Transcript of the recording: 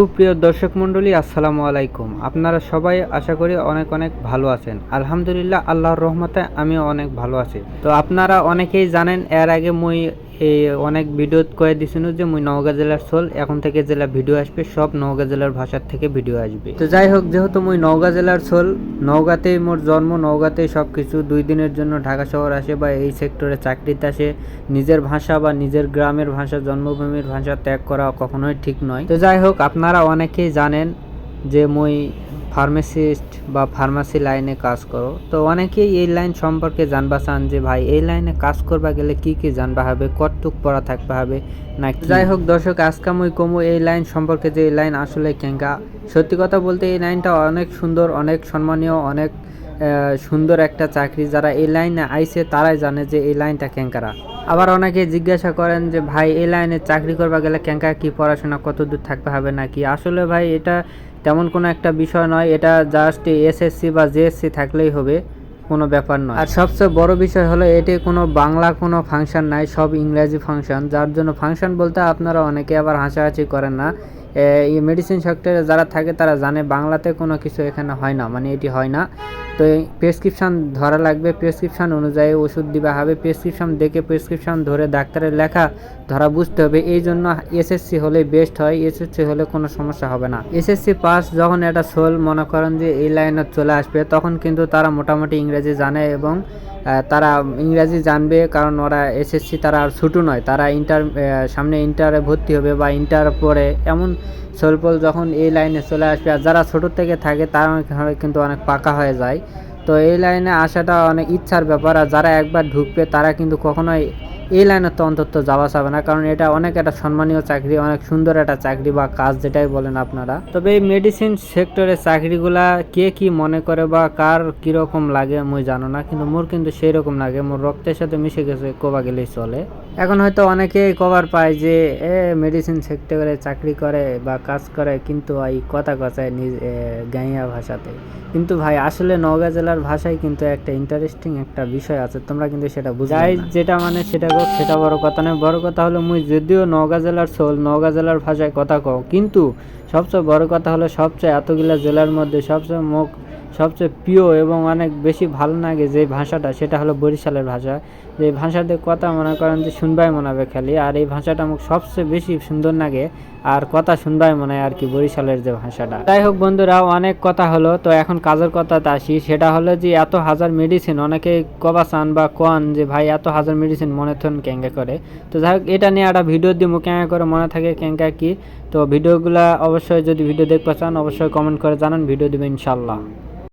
সুপ্রিয় দর্শক মণ্ডলী, আসসালামু আলাইকুম। আপনারা সবাই আশা করি অনেক অনেক ভালো আছেন। আলহামদুলিল্লাহ, আল্লাহর রহমতে আমি অনেক ভালো আছি। তো আপনারা অনেকেই জানেন, এর আগে মুই এই অনেক ভিডিও কয়ে দিছিল যে মুই নওগাঁ জেলার সোল, এখন থেকে জেলা ভিডিও আসবে, সব নওগাঁ জেলার ভাষার থেকে ভিডিও আসবে। তো যাই হোক, যেহেতু মুই নওগাঁ জেলার সোল, নওগাঁতেই মোর জন্ম, নওগাঁতেই সব কিছু দুই দিনের জন্য ঢাকা শহর আসে বা এই সেক্টরে চাকরিতে আসে, নিজের ভাষা বা নিজের গ্রামের ভাষা, জন্মভূমির ভাষা ত্যাগ করা কখনোই ঠিক নয়। তো যাই হোক, আপনারা অনেকেই জানেন যে মুই ফার্মাসিস্ট বা ফার্মাসি লাইনে কাজ করো। তো অনেকেই এই লাইন সম্পর্কে জানবা চান যে, ভাই, এই লাইনে কাজ করবা গেলে কি কি জানবা হবে? কতটুক পড়া থাকতে হবে না যাই হোক দর্শক আজকে মুই কমু, এই লাইন সম্পর্কে যে এই লাইন আসলে কেঙ্কা সত্যি কথা বলতে এই লাইনটা অনেক সুন্দর, অনেক সম্মানীয়, অনেক সুন্দর একটা চাকরি। যারা এই লাইনে আইছে, তারাই জানে যে এই লাইনটা কেঙ্কারা আবার অনেকে জিজ্ঞাসা করেন যে, ভাই, এই লাইনে চাকরি করবা গেলে কেঙ্কা কি পড়াশোনা কত দূর থাকতে হবে নাকি? আসলে ভাই, এটা তেমন কোনো একটা বিষয় নয়, এটা জাস্ট এসএসসি বা জেএসসি থাকলেই হবে, কোনো ব্যাপার নয়। আর সবচেয়ে বড় বিষয় হলো, এটি কোনো বাংলা কোনো ফাংশন নাই, সব ইংরাজি ফাংশন। যার জন্য ফাংশন বলতে আপনারা অনেকে আবার হাসাহাসি করেন না। এই মেডিসিন সেক্টরে যারা থাকে, তারা জানে বাংলাতে কোনো কিছু এখানে হয় না মানে এটি হয় না। তো প্রেসক্রিপশান ধরা লাগবে। প্রেসক্রিপশান অনুযায়ী ওষুধ দেওয়া হবে। প্রেসক্রিপশান দেখে প্রেসক্রিপশান ধরে ডাক্তারের লেখা ধরা বুঝতে হবে। এই জন্য এসএসসি হলে বেস্ট হয়। এসএসসি হলে কোনো সমস্যা হবে না। এসএসসি পাস যখন এটা সোল মনে করেন যে এই লাইনে চলে আসবে, তখন কিন্তু তারা মোটামুটি ইংরেজি জানে এবং তারা ইংরাজি জানবে, কারণ ওরা এসএসসি তারা আর ছোটো নয়। তারা ইন্টার সামনে ইন্টারে ভর্তি হবে বা ইন্টার পরে এমন সলপল যখন এই লাইনে চলে আসবে, আর যারা ছোটোর থেকে থাকে তারা কিন্তু অনেক পাকা হয়ে যায়। তো এই লাইনে আসাটা অনেক ইচ্ছার ব্যাপার, আর যারা একবার ঢুকবে তারা কিন্তু কখনোই এই লাইনে তো অন্তত যাওয়া যাবে না, কারণ এটা অনেক একটা সম্মানীয় চাকরি, অনেক সুন্দর একটা চাকরি বা কাজ যেটাই বলেন আপনারা। তবে এই মেডিসিন সেক্টরে চাকরিগুলা কে কি মনে করে বা কার কীরকম লাগে, মুই জানো না, কিন্তু মোর কিন্তু সেই রকম লাগে, মোর রক্তের সাথে মিশে গেছে, কোবা গেলেই চলে। এখন হয়তো অনেকে কভার পায় যে এ মেডিসিন সেক্টরে চাকরি করে বা কাজ করে কিন্তু এই কথা কথায় নিজ এ, গাইয়া ভাষাতে। কিন্তু ভাই আসলে নওগাঁ জেলার ভাষায় কিন্তু একটা ইন্টারেস্টিং একটা বিষয় আছে। তোমরা কিন্তু সেটা বুঝাই যেটা মানে সেটা হোক সেটা বড় কথা নয়। বড় কথা হলো মুই যদিও নওগাঁ জেলার সোল নওগাঁ জেলার ভাষায় কথা কও কিন্তু সবচেয়ে বড় কথা হলো সবচেয়ে এতগুলা জেলার মধ্যে সবচেয়ে মুখ সবচেয়ে প্রিয় এবং অনেক বেশি ভালো লাগে যে ভাষাটা, সেটা হলো বরিশালের ভাষা। যে ভাষাতে কথা মনে করেন যে শুনবাই মনে হবে খালি, আর এই ভাষাটা আমার সবচেয়ে বেশি সুন্দর লাগে, আর কথা শুনবাই মনে হয় আর কি বরিশালের যে ভাষাটা। যাই হোক বন্ধুরা, অনেক কথা হলো, তো এখন কাজের কথাতে আসি। সেটা হলো যে এত হাজার মেডিসিন অনেকে কবা চান বা কন যে ভাই এত হাজার মেডিসিন মনে থন ক্যাঙ্কা করে। তো যাই হোক, এটা নিয়ে একটা ভিডিও দিব ক্যাঙ্কা করে মনে থাকে ক্যাঙ্কা কি? তো ভিডিওগুলা অবশ্যই যদি ভিডিও দেখতে চান, অবশ্যই কমেন্ট করে জানান ভিডিও দিবেন ইনশাল্লাহ